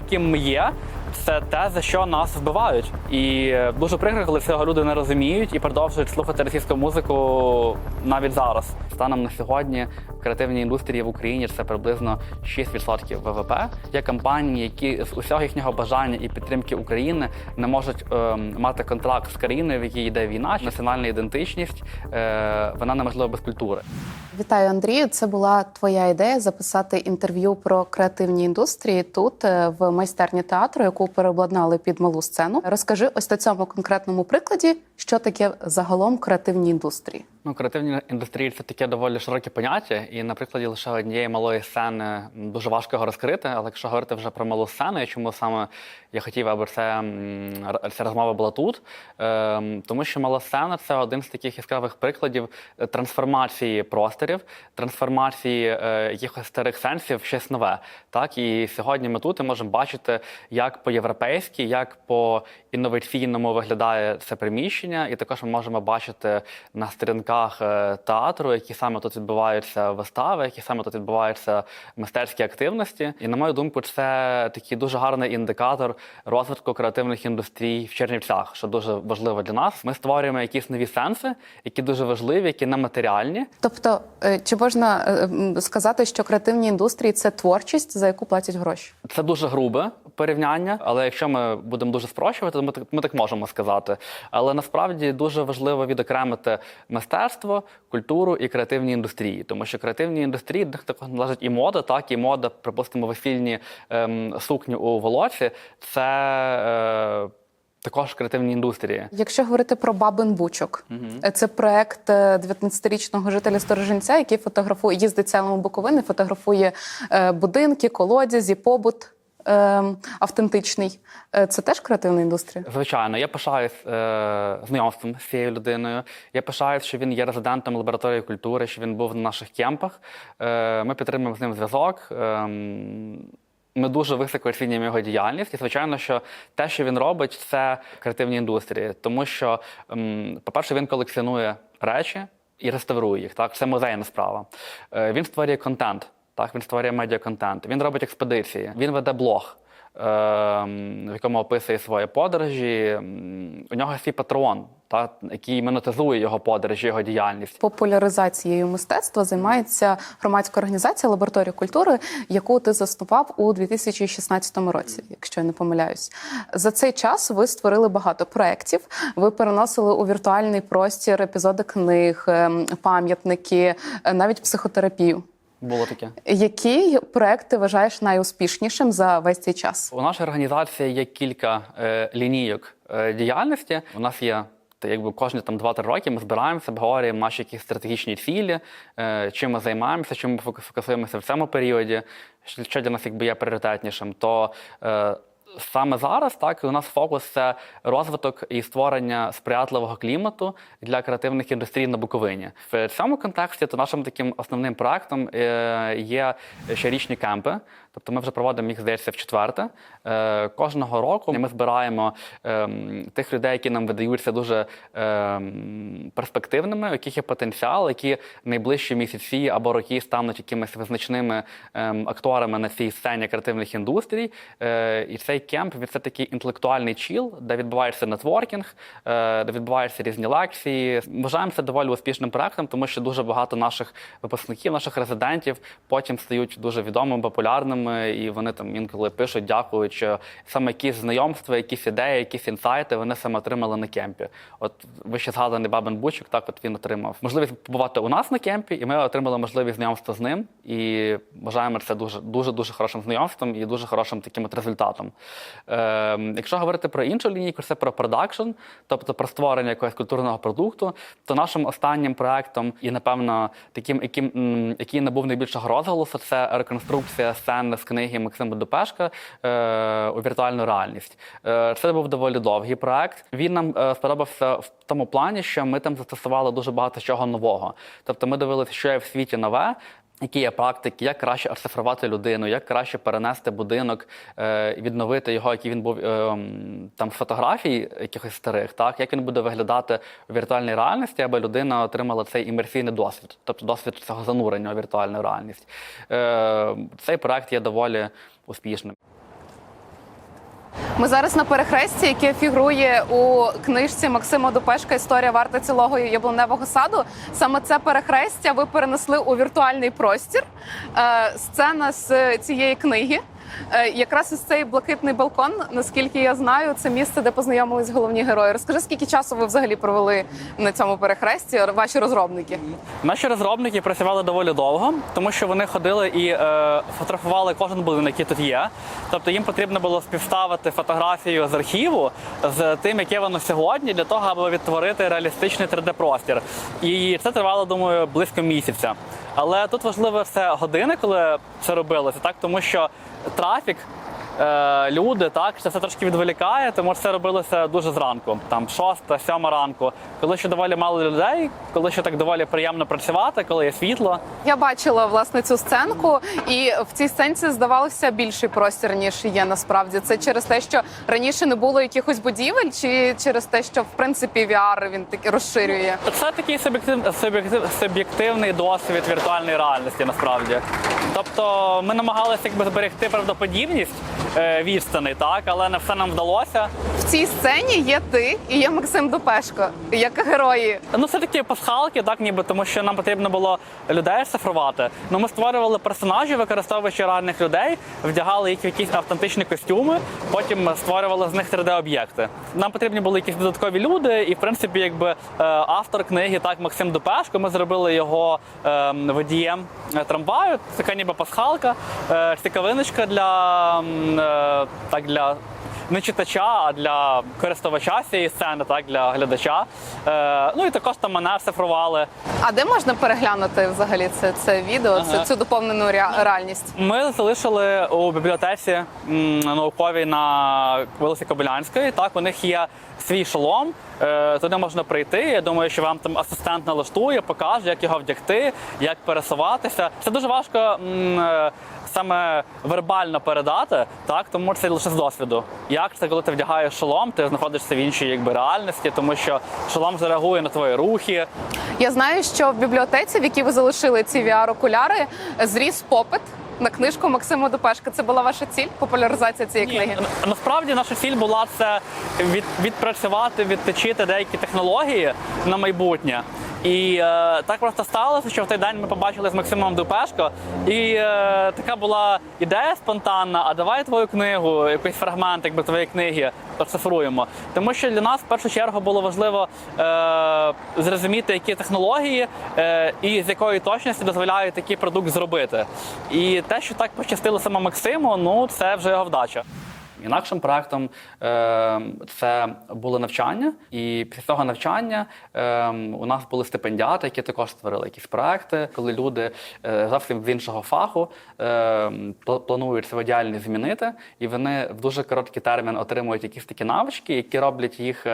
те, ким ми є, це те, за що нас вбивають. І е, дуже прикро, коли цього люди не розуміють і продовжують слухати російську музику навіть зараз. Станом на сьогодні креативній індустрії в Україні це приблизно 6% ВВП. Є компанії, які з усього їхнього бажання і підтримки України не можуть ем, мати контракт з країною, в якій йде війна. Національна ідентичність е, вона неможлива без культури. Вітаю, Андрію. Це була твоя ідея записати інтерв'ю про креативні індустрії тут, е, в майстерні театру, яку переобладнали під малу сцену. Розкажи ось на цьому конкретному прикладі, що таке загалом креативні індустрії. Ну, креативні індустрії це таке доволі широке поняття, і на прикладі лише однієї малої сцени дуже важко його розкрити. Але якщо говорити вже про малу сцену, і чому саме я хотів, аби це, ця розмова була тут, ем, тому що мала сцена це один з таких яскравих прикладів трансформації просторів, трансформації е, якихось старих сенсів в щось нове. Так і сьогодні ми тут і можемо бачити, як по-європейськи, як по інноваційному виглядає це приміщення, і також ми можемо бачити на сторінках е, театру, які саме тут відбуваються вистави, які саме тут відбуваються мистецькі активності. І на мою думку, це такий дуже гарний індикатор розвитку креативних індустрій в Чернівцях, що дуже важливо для нас. Ми створюємо якісь нові сенси, які дуже важливі, які нематеріальні. Тобто, е, чи можна е, сказати, що креативні індустрії це творчість, за яку платять гроші? Це дуже грубе порівняння, але якщо ми будемо дуже спрощувати, то ми так, ми так можемо сказати. Але насправді дуже важливо відокремити мистецтво, культуру і креативні індустрії, тому що креативні індустрії до них також належить і мода, так і мода, припустимо, весільні ем, сукні у волосі. Це е, також креативні індустрії. Якщо говорити про бабин бучок, е, це проект е, 19-річного жителя Сторожинця, який фотографує, їздить селами Буковини, фотографує е, будинки, колодязі, побут е, автентичний. Е, Це теж креативна індустрія. Звичайно, я пишаюсь е, знайомством з цією людиною. Я пишаюсь, що він є резидентом лабораторії культури, що він був на наших кемпах. Е, ми підтримуємо з ним зв'язок. Ем, ми дуже високо оцінюємо його діяльність, і звичайно, що те, що він робить, це креативні індустрії, тому що, ем, по-перше, він колекціонує речі і реставрує їх. Так, це музейна справа. Е, він створює контент. Так, він створює медіаконтент. Він робить експедиції. Він веде блог. ем, В якому описує свої подорожі. У нього свій патрон, та, який монетизує його подорожі, його діяльність. Популяризацією мистецтва займається громадська організація Лабораторія культури, яку ти заснував у 2016 році, якщо я не помиляюсь. За цей час ви створили багато проєктів. Ви переносили у віртуальний простір епізоди книг, ем, пам'ятники, е, навіть психотерапію. Було таке. Який проект ти вважаєш найуспішнішим за весь цей час? У нашій організації є кілька е, лінійок е, діяльності. У нас є. Та якби кожні там 2-3 роки ми збираємося, обговорюємо наші якісь стратегічні цілі, е, чим ми займаємося, чим ми фоку- фокусуємося в цьому періоді, що що для нас якби є пріоритетнішим. То е, саме зараз так у нас фокус це розвиток і створення сприятливого клімату для креативних індустрій на Буковині. В цьому контексті то нашим таким основним проектом е, є щорічні кемпи. Тобто ми вже проводимо їх, здається, в четверте. Е, кожного року ми збираємо ем, тих людей, які нам видаються дуже ем, перспективними, у яких є потенціал, які найближчі місяці або роки стануть якимись визначними ем, акторами на цій сцені креативних індустрій. Е, і цей кемп він це такий інтелектуальний чіл, де відбувається нетворкінг, е, де відбуваються різні лекції. Вважаємо це доволі успішним проектом, тому що дуже багато наших випускників, наших резидентів потім стають дуже відомими, популярними, і вони там інколи пишуть, дякують, що саме якісь знайомства, якісь ідеї, якісь інсайти вони саме отримали на кемпі. От ви ще згаданий Бабин Бучик, так от він отримав можливість побувати у нас на кемпі, і ми отримали можливість знайомства з ним. І вважаємо це дуже дуже дуже хорошим знайомством і дуже хорошим таким от результатом. Е, якщо говорити про іншу лінійку, це про продакшн, тобто про створення якогось культурного продукту, то нашим останнім проектом і, напевно, таким, яким, який набув найбільшого розголосу, це реконструкція сцени з книги Максима Дупешка е, у віртуальну реальність. Е, це був доволі довгий проект. Він нам е, сподобався в тому плані, що ми там застосували дуже багато чого нового. Тобто ми дивилися, що є в світі нове. Які є практики, як краще оцифрувати людину, як краще перенести будинок, е, відновити його, який він був е, там з фотографій якихось старих, так як він буде виглядати в віртуальній реальності, аби людина отримала цей імерсійний досвід, тобто досвід цього занурення у віртуальну реальність. Е, цей проект є доволі успішним. Ми зараз на перехресті, яке фігурує у книжці Максима Дупешка Історія варта цілого яблуневого саду. Саме це перехрестя ви перенесли у віртуальний простір. Е, Сцена з цієї книги. Е, Якраз ось цей блакитний балкон, наскільки я знаю, це місце, де познайомились головні герої. Розкажи, скільки часу ви взагалі провели на цьому перехресті, ваші розробники? Наші розробники працювали доволі довго, тому що вони ходили і е, фотографували кожен будинок, який тут є. Тобто їм потрібно було співставити фотографію з архіву з тим, яке воно сьогодні, для того, аби відтворити реалістичний 3D-простір. І це тривало, думаю, близько місяця. Але тут важливо все години, коли це робилося, так тому що трафік. Е, Люди так це все трошки відволікає, тому що це робилося дуже зранку, там шоста, сьома ранку, коли ще доволі мало людей, коли ще так доволі приємно працювати, коли є світло. Я бачила власне цю сценку, і в цій сценці здавалося більший простір ніж є насправді. Це через те, що раніше не було якихось будівель, чи через те, що в принципі VR він таки розширює. Це такий суб'єктив, суб'єктив, суб'єктивний досвід віртуальної реальності, насправді. Тобто ми намагалися якби зберегти правдоподібність відстані, так, але не все нам вдалося. В цій сцені є ти і є Максим Дупешко, як герої. Ну, це такі пасхалки, так ніби тому, що нам потрібно було людей цифрувати. Ну, ми створювали персонажів, використовуючи реальних людей, вдягали їх в якісь автентичні костюми, потім створювали з них 3D-об'єкти. Нам потрібні були якісь додаткові люди, і в принципі, якби е, автор книги, так Максим Дупешко, ми зробили його е, водієм е, трамваю. Така ніби пасхалка, е, цікавиночка для е, так для не читача, а для користувача цієї сцени, так для глядача. Е, ну і також там мене цифрували. А де можна переглянути взагалі це, це відео, це Ага. цю доповнену rea- реальність? Ми залишили у бібліотеці м, науковій на вулиці Кобилянської. Так, у них є свій шолом. Е, Туди можна прийти. Я думаю, що вам там асистент налаштує, покаже, як його вдягти, як пересуватися. Це дуже важко е, саме вербально передати, так тому це лише з досвіду. Як це, коли ти вдягаєш шолом, ти знаходишся в іншій якби реальності, тому що шолом зареагує на твої рухи. Я знаю, що в бібліотеці, в якій ви залишили ці VR-окуляри, зріс попит на книжку Максима Дупешка. Це була ваша ціль популяризація цієї Ні, книги. насправді наша ціль була це від, відпрацювати, відточити деякі технології на майбутнє. І е, так просто сталося, що в той день ми побачили з Максимом Дупешко, і е, така була ідея спонтанна: а давай твою книгу, якийсь фрагмент, якби твоєї книги оцифруємо. Тому що для нас в першу чергу було важливо е, зрозуміти, які технології е, і з якої точності дозволяють такий продукт зробити. І те, що так пощастило саме Максиму, ну це вже його вдача. Інакшим проектом е, це було навчання, і після цього навчання е, у нас були стипендіати, які також створили якісь проекти, коли люди е, зовсім з іншого фаху е, планують свою діяльність змінити, і вони в дуже короткий термін отримують якісь такі навички, які роблять їх.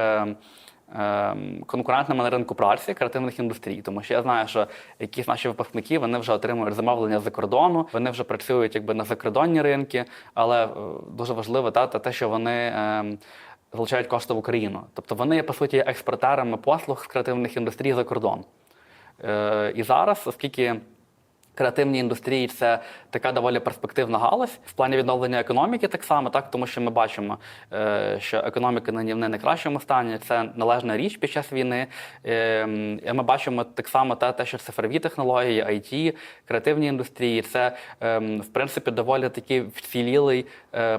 Ем, конкурентними на ринку праці креативних індустрій, тому що я знаю, що якісь наші випускники вони вже отримують замовлення з-за кордону, вони вже працюють якби на закордонні ринки, але е, дуже важливо та те, що вони. ем, Залучають кошти в Україну, тобто вони є по суті експортерами послуг з креативних індустрій за кордон. Е, і зараз, оскільки креативні індустрії це така доволі перспективна галузь в плані відновлення економіки, так само, так тому що ми бачимо, е, що економіка нині в не найкращому стані. Це належна річ під час війни. Е, і Ми бачимо так само те, що цифрові технології, IT, креативні індустрії це е, в принципі доволі такий вцілілий,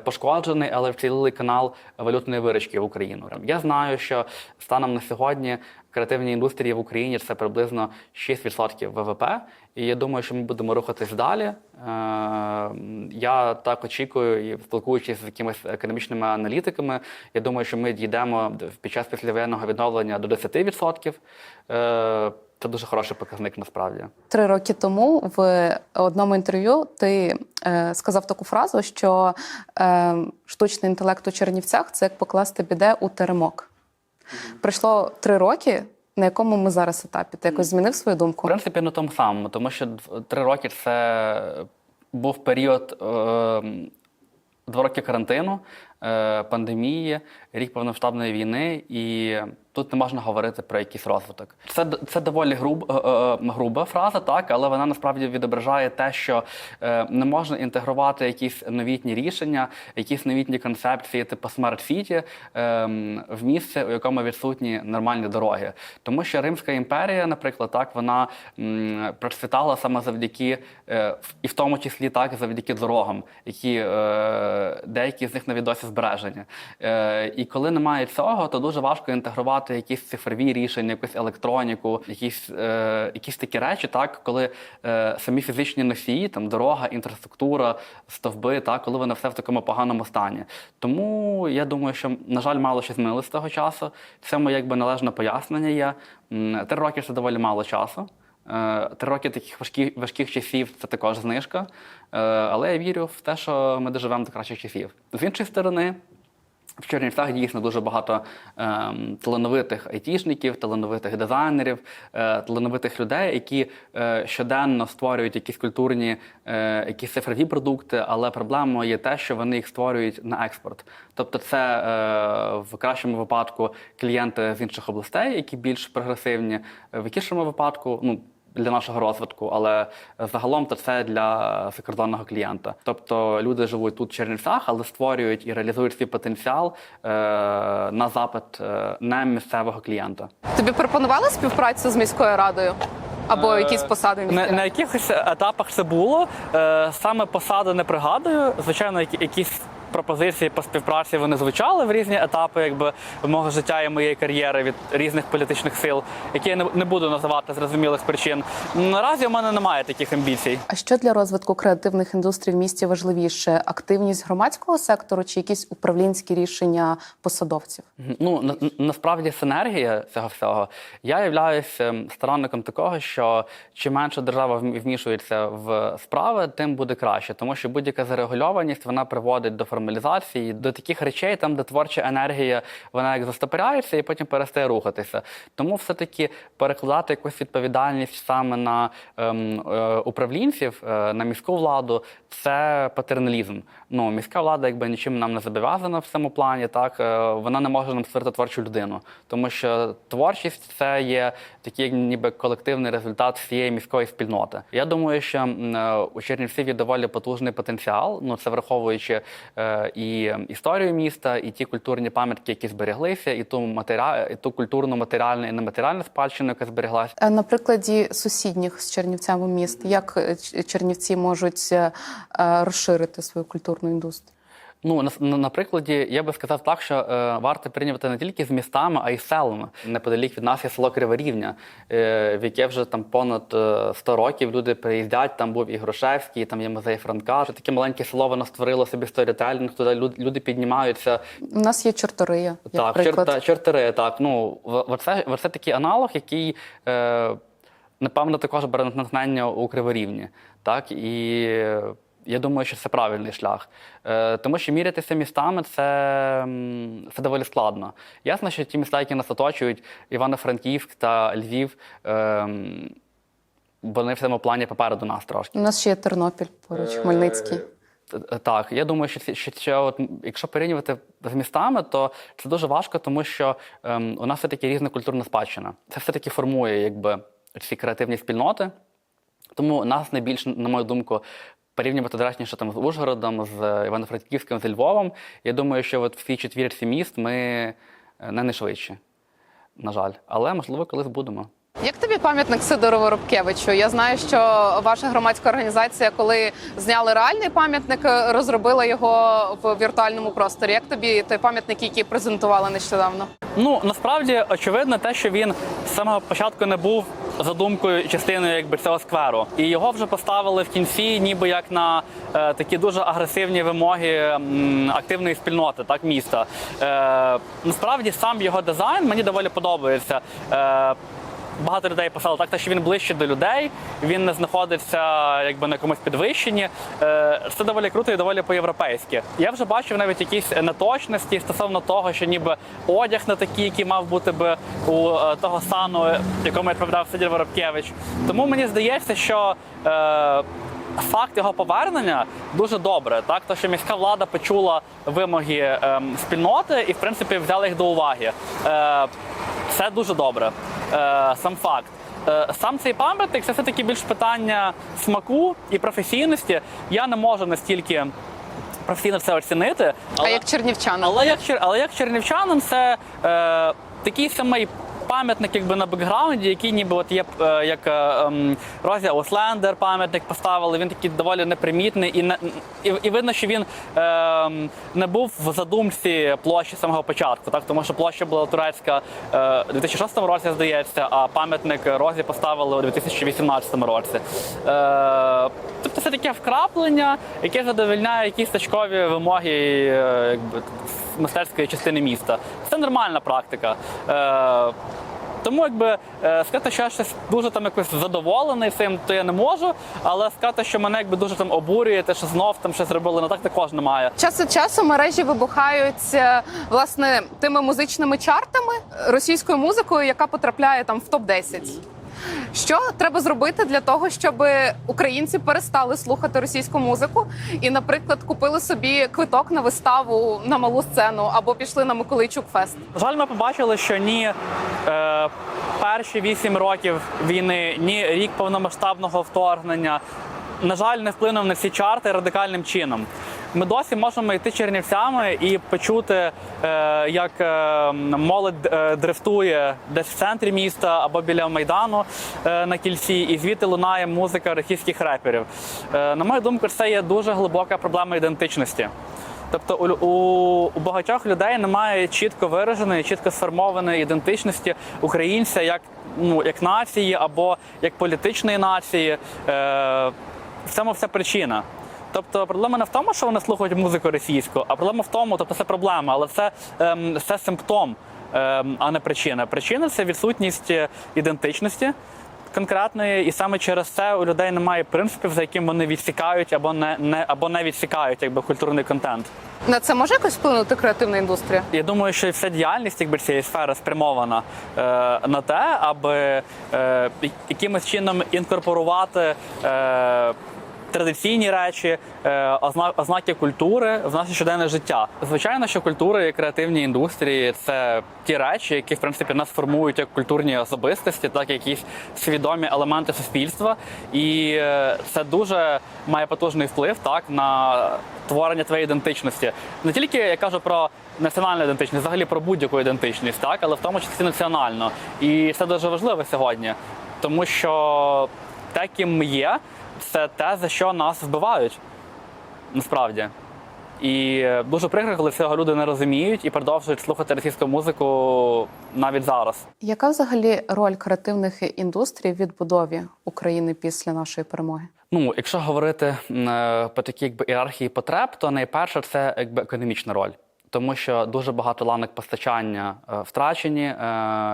пошкоджений, але вцілілий канал валютної виручки в Україну. Я знаю, що станом на сьогодні креативні індустрії в Україні це приблизно 6% ВВП. І я думаю, що ми будемо рухатись далі. Е, Я так очікую, і спілкуючись з якимись економічними аналітиками, я думаю, що ми дійдемо під час післявоєнного відновлення до 10%. Це дуже хороший показник насправді. Три роки тому в одному інтерв'ю ти е, сказав таку фразу, що е, штучний інтелект у Чернівцях це як покласти біде у теремок. Пройшло три роки. На якому ми зараз етапі? Ти якось змінив свою думку? В принципі, на тому самому, тому що три роки це був період. Е, Два роки карантину, е, пандемії, рік повномасштабної війни, і тут не можна говорити про якийсь розвиток. Це це доволі груб, е, е, груба фраза, так, але вона насправді відображає те, що е, не можна інтегрувати якісь новітні рішення, якісь новітні концепції, типу City, ем, в місце, у якому відсутні нормальні дороги. Тому що Римська імперія, наприклад, так вона процвітала саме завдяки, е, і в тому числі так завдяки дорогам, які е, деякі з них навіть досі збережені. Е, і коли немає цього, то дуже важко інтегрувати якісь цифрові рішення, якусь електроніку, якісь, е, якісь такі речі, так, коли е, самі фізичні носії, там дорога, інфраструктура, стовби, так, коли воно все в такому поганому стані. Тому я думаю, що, на жаль, мало що змінилось з того часу. Цьому якби належне пояснення є. Три роки це доволі мало часу. Е, Три роки таких важких, важких часів це також знижка. Е, Але я вірю в те, що ми доживемо до кращих часів. З іншої сторони, в Чернівцях дійсно дуже багато ем, талановитих айтішників, талановитих дизайнерів, е, талановитих людей, які е, щоденно створюють якісь культурні, е, якісь цифрові продукти, але проблемою є те, що вони їх створюють на експорт. Тобто, це е, в кращому випадку клієнти з інших областей, які більш прогресивні, в гіршому випадку, ну для нашого розвитку, але загалом то це для закордонного клієнта. Тобто люди живуть тут в Чернівцях, але створюють і реалізують свій потенціал е, на запит е, не місцевого клієнта. Тобі пропонували співпрацю з міською радою або якісь посади На, на якихось етапах це було. Е, саме посади не пригадую. Звичайно, які- якісь пропозиції по співпраці вони звучали в різні етапи, якби мого життя і моєї кар'єри від різних політичних сил, які я не, буду називати зрозумілих причин. Наразі у мене немає таких амбіцій. А що для розвитку креативних індустрій в місті важливіше: активність громадського сектору чи якісь управлінські рішення посадовців? Ну на, на- насправді синергія цього всього. Я являюся сторонником такого, що чим менше держава вмішується в справи, тим буде краще, тому що будь-яка зарегульованість вона приводить до формалізації, до таких речей, там де творча енергія вона як застопоряється і потім перестає рухатися. Тому все-таки перекладати якусь відповідальність саме на ем, е, управлінців, е, на міську владу, це патерналізм. Ну, міська влада якби нічим нам не зобов'язана в цьому плані, так е, вона не може нам створити творчу людину, тому що творчість це є такий ніби колективний результат всієї міської спільноти. Я думаю, що е, у Чернівців є доволі потужний потенціал. Ну це враховуючи е, і історію міста, і ті культурні пам'ятки, які збереглися, і ту матеріа... і ту культурну матеріальну і нематеріальну спадщину, яка збереглася. На прикладі сусідніх з Чернівцями міст, як Чернівці можуть розширити свою культурну індустрію? Ну на, на, прикладі я би сказав так, що е, варто порівнювати не тільки з містами, а й селами. Неподалік від нас є село Криворівня, е, в яке вже там понад е, 100 років люди приїздять. Там був і Грушевський, там є музей Франка. Що таке маленьке село воно створило собі сторітельник. Туди люди, піднімаються. У нас є чортория, так, приклад. чорта, чортери, так. Ну це, це такий аналог, який. Е, Напевно, також бере натхнення у Криворівні. Так? І я думаю, що це правильний шлях. Е, тому що мірятися містами це, це доволі складно. Ясно, що ті міста, які нас оточують, Івано-Франківськ та Львів, е, вони в цьому плані попереду нас трошки. У нас ще є Тернопіль поруч, Хмельницький. Е, Так, я думаю, що, що, що от, якщо порівнювати з містами, то це дуже важко, тому що ем, у нас все-таки різна культурна спадщина. Це все-таки формує якби, ці креативні спільноти. Тому нас найбільш, на мою думку, порівнювати доречніше там з Ужгородом, з Івано-Франківським, з Львовом. Я думаю, що от в цій четвірці міст ми е, не найшвидші, на жаль. Але можливо, колись будемо. Як тобі пам'ятник Сидору Воробкевичу? Я знаю, що ваша громадська організація, коли зняли реальний пам'ятник, розробила його в віртуальному просторі. Як тобі той пам'ятник, який презентували нещодавно? Ну насправді очевидно, те, що він з самого початку не був задумкою і частиною якби цього скверу, і його вже поставили в кінці, ніби як на е, такі дуже агресивні вимоги м, активної спільноти, так міста. Е, насправді сам його дизайн мені доволі подобається. Е, Багато людей писало так, що він ближче до людей, він не знаходиться якби на якомусь підвищенні. Е, Це доволі круто і доволі по-європейськи. Я вже бачив навіть якісь неточності стосовно того, що ніби одяг не такий, який мав бути би у е, того сану, якому відповідав Сидір Воробкевич. Тому мені здається, що. Факт його повернення дуже добре, так то що міська влада почула вимоги ем, спільноти і в принципі взяла їх до уваги. Е, все дуже добре. Е, сам факт. Е, Сам цей пам'ятник це все-таки більш питання смаку і професійності. Я не можу настільки професійно це оцінити. А як чернівчанин? Але як, але як чернівчанин, це е, такий самий пам'ятник якби на бекграунді, який ніби от є е, як е, ем, Розі Ослендер пам'ятник поставили. Він такий доволі непримітний, і, і, і видно, що він е, не був в задумці площі з самого початку, так тому що площа була турецька е, у 2006 році, здається, а пам'ятник Розі поставили у 2018 році. Е, тобто це таке вкраплення, яке задовольняє якісь точкові вимоги е, якби, мистецької частини міста. Це нормальна практика. Е, тому якби е, сказати, що я щось дуже там якось задоволений цим, то я не можу. Але сказати, що мене якби дуже там обурює, те, що знов там щось зробили, ну так також немає. Час від часу мережі вибухають е, власне тими музичними чартами російською музикою, яка потрапляє там в топ 10 Що треба зробити для того, щоб українці перестали слухати російську музику і, наприклад, купили собі квиток на виставу на малу сцену або пішли на Миколайчук фест? На жаль, ми побачили, що ні е, перші вісім років війни, ні рік повномасштабного вторгнення, на жаль, не вплинув на ці чарти радикальним чином. Ми досі можемо йти чернівцями і почути, е, як е, молодь е, дрифтує десь в центрі міста або біля майдану на кільці, і звідти лунає музика російських реперів. На мою думку, це є дуже глибока проблема ідентичності. Тобто у, у багатьох людей немає чітко вираженої, чітко сформованої ідентичності українця як, ну, як нації або як політичної нації. Е, в цьому вся причина. Тобто проблема не в тому, що вони слухають музику російську, а проблема в тому, тобто це проблема, але це, ем, це симптом, ем, а не причина. Причина це відсутність е, ідентичності конкретної, і саме через це у людей немає принципів, за яким вони відсікають або не, не або не відсікають якби культурний контент. На це може якось вплинути креативна індустрія? Я думаю, що вся діяльність якби цієї сфери спрямована е, на те, аби е, якимось чином інкорпорувати. Е, Традиційні речі, е, ознаки культури в наше щоденне життя. Звичайно, що культура і креативні індустрії це ті речі, які в принципі нас формують як культурні особистості, так як якісь свідомі елементи суспільства. І е, це дуже має потужний вплив так на творення твоєї ідентичності. Не тільки я кажу про національну ідентичність, взагалі про будь-яку ідентичність, так, але в тому числі національно. І це дуже важливо сьогодні, тому що те, ким ми є, це те, за що нас вбивають. Насправді. І е, дуже прикро, коли цього люди не розуміють і продовжують слухати російську музику навіть зараз. Яка взагалі роль креативних індустрій в відбудові України після нашої перемоги? Ну, якщо говорити е, по такій якби ієрархії потреб, то найперше це якби економічна роль. Тому що дуже багато ланок постачання е, втрачені, е,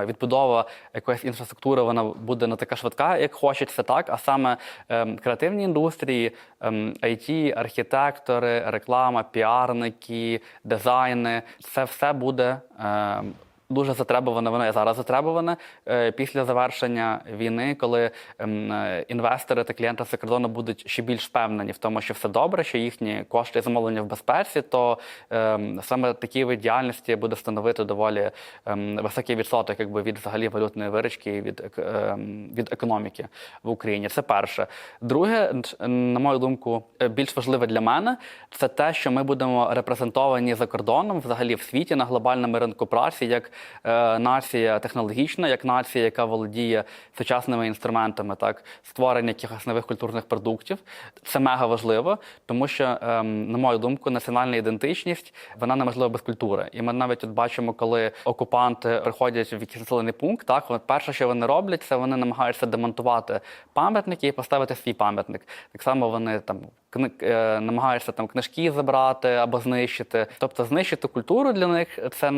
відбудова якоїсь інфраструктури вона буде не така швидка, як хочеться, так а саме ем, креативні індустрії, ем, IT, архітектори, реклама, піарники, дизайни це все буде. Дуже затребуване, воно і зараз затребуване е, після завершення війни, коли ем, е, інвестори та клієнти за кордону будуть ще більш впевнені в тому, що все добре, що їхні кошти і замовлення в безпеці, то ем, саме такий вид діяльності буде становити доволі ем, високий відсоток, якби від взагалі валютної виручки від, від економіки в Україні. Це перше. Друге, на мою думку, е, більш важливе для мене це те, що ми будемо репрезентовані за кордоном, взагалі в світі на глобальному ринку праці, як нація технологічна, як нація, яка володіє сучасними інструментами, так створення якихось нових культурних продуктів. Це мега важливо, тому що, ем, на мою думку, національна ідентичність вона неможлива без культури. І ми навіть от бачимо, коли окупанти приходять в якийсь населений пункт, так перше, що вони роблять, це вони намагаються демонтувати пам'ятники і поставити свій пам'ятник. Так само вони там е, намагаються там книжки забрати або знищити. Тобто знищити культуру для них це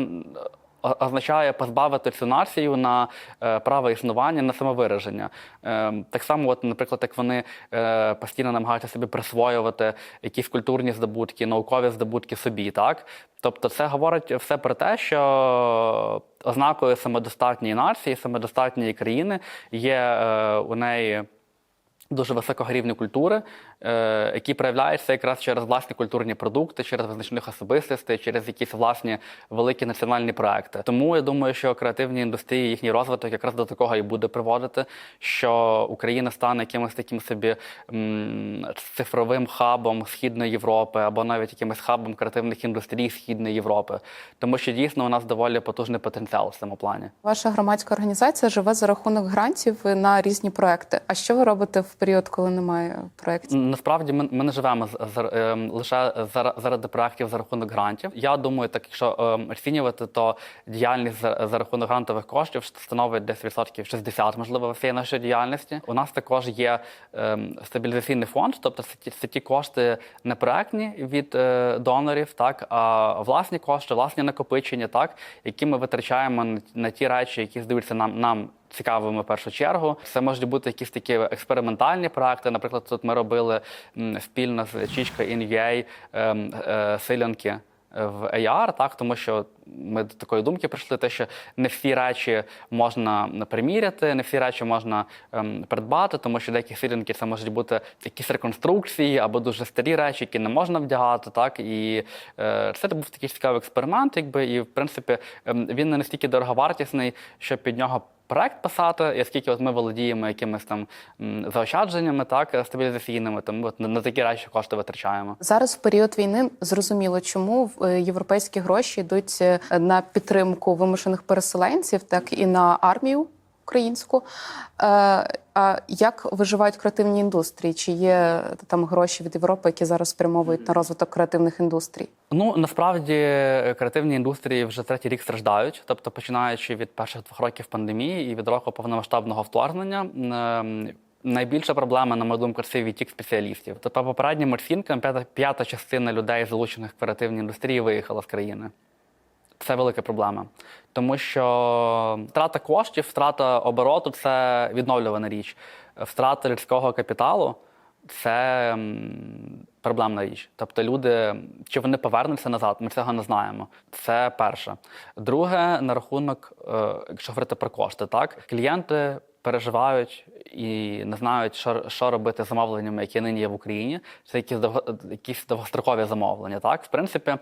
означає позбавити цю націю на е, право існування, на самовираження. Е, так само, от, наприклад, як вони е, постійно намагаються собі присвоювати якісь культурні здобутки, наукові здобутки собі, так? Тобто, це говорить все про те, що ознакою самодостатньої нації, самодостатньої країни є е, у неї дуже високого рівня культури, е, який проявляється якраз через власні культурні продукти, через визначних особистостей, через якісь власні великі національні проекти. Тому я думаю, що креативні індустрії, їхній розвиток якраз до такого і буде приводити, що Україна стане якимось таким собі м, цифровим хабом Східної Європи або навіть якимось хабом креативних індустрій Східної Європи. Тому що дійсно у нас доволі потужний потенціал в цьому плані. Ваша громадська організація живе за рахунок грантів на різні проекти. А що ви робите в період, коли немає проєктів? Насправді ми, ми не живемо з, з, ем, лише за- заради проєктів за рахунок грантів. Я думаю, так якщо ем, оцінювати, то діяльність за, за рахунок грантових коштів становить десь відсотків 60, можливо, всієї нашої діяльності. У нас також є ем, стабілізаційний фонд, тобто це ті, це ті кошти не проектні від е, донорів, так а власні кошти, власні накопичення, так які ми витрачаємо на ті речі, які здаються нам нам цікавими в першу чергу. Це можуть бути якісь такі експериментальні проекти. Наприклад, тут ми робили спільно з Чічка InUA ем, е, силянки в AR, так тому що ми до такої думки прийшли, те, що не всі речі можна приміряти, не всі речі можна ем, придбати, тому що деякі силянки це можуть бути якісь реконструкції або дуже старі речі, які не можна вдягати. Так і е, це був такий цікавий експеримент, якби і в принципі ем, він не настільки дороговартісний, щоб під нього проект писати, і оскільки от ми володіємо якимись там заощадженнями, так стабілізаційними, тому на, на такі речі кошти витрачаємо. Зараз в період війни зрозуміло, чому е, європейські гроші йдуть е, на підтримку вимушених переселенців, так і на армію українську. Е, А як виживають креативні індустрії? Чи є там гроші від Європи, які зараз спрямовують на розвиток креативних індустрій? Ну насправді е, креативні індустрії вже третій рік страждають. Тобто, починаючи від перших двох років пандемії і від року повномасштабного вторгнення. ем, Найбільша проблема, на мою думку, це відтік спеціалістів. Тобто, по попереднім оцінкам, п'ята, п'ята частина людей, залучених в креативні індустрії, виїхала з країни. Це велика проблема. Тому що втрата коштів, втрата обороту це відновлювана річ. Втрата людського капіталу це проблемна річ. Тобто люди, чи вони повернуться назад, ми цього не знаємо. Це перше. Друге, на рахунок, е, якщо говорити про кошти, так клієнти переживають і не знають, що, що робити з замовленнями, які нині є в Україні. Це якісь якісь довгострокові замовлення. Так, в принципі,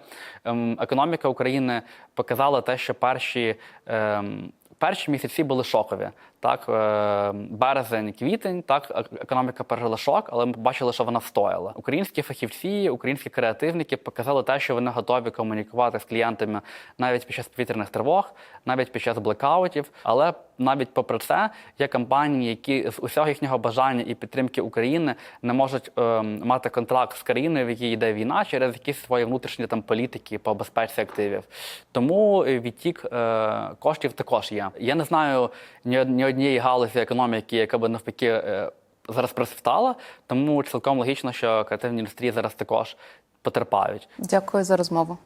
ем, економіка України показала те, що перші. Ем, Перші місяці були шокові. Так, е, березень, квітень, так, економіка пережила шок, але ми побачили, що вона встояла. Українські фахівці, українські креативники показали те, що вони готові комунікувати з клієнтами навіть під час повітряних тривог, навіть під час блекаутів. Але навіть попри це є компанії, які з усього їхнього бажання і підтримки України не можуть ем, мати контракт з країною, в якій йде війна, через якісь свої внутрішні там політики по безпеці активів. Тому е, відтік е, коштів також є. Я не знаю ні, од- ні однієї галузі економіки, яка би навпаки. е, Зараз процвітала, тому цілком логічно, що креативні індустрії зараз також потерпають. Дякую за розмову.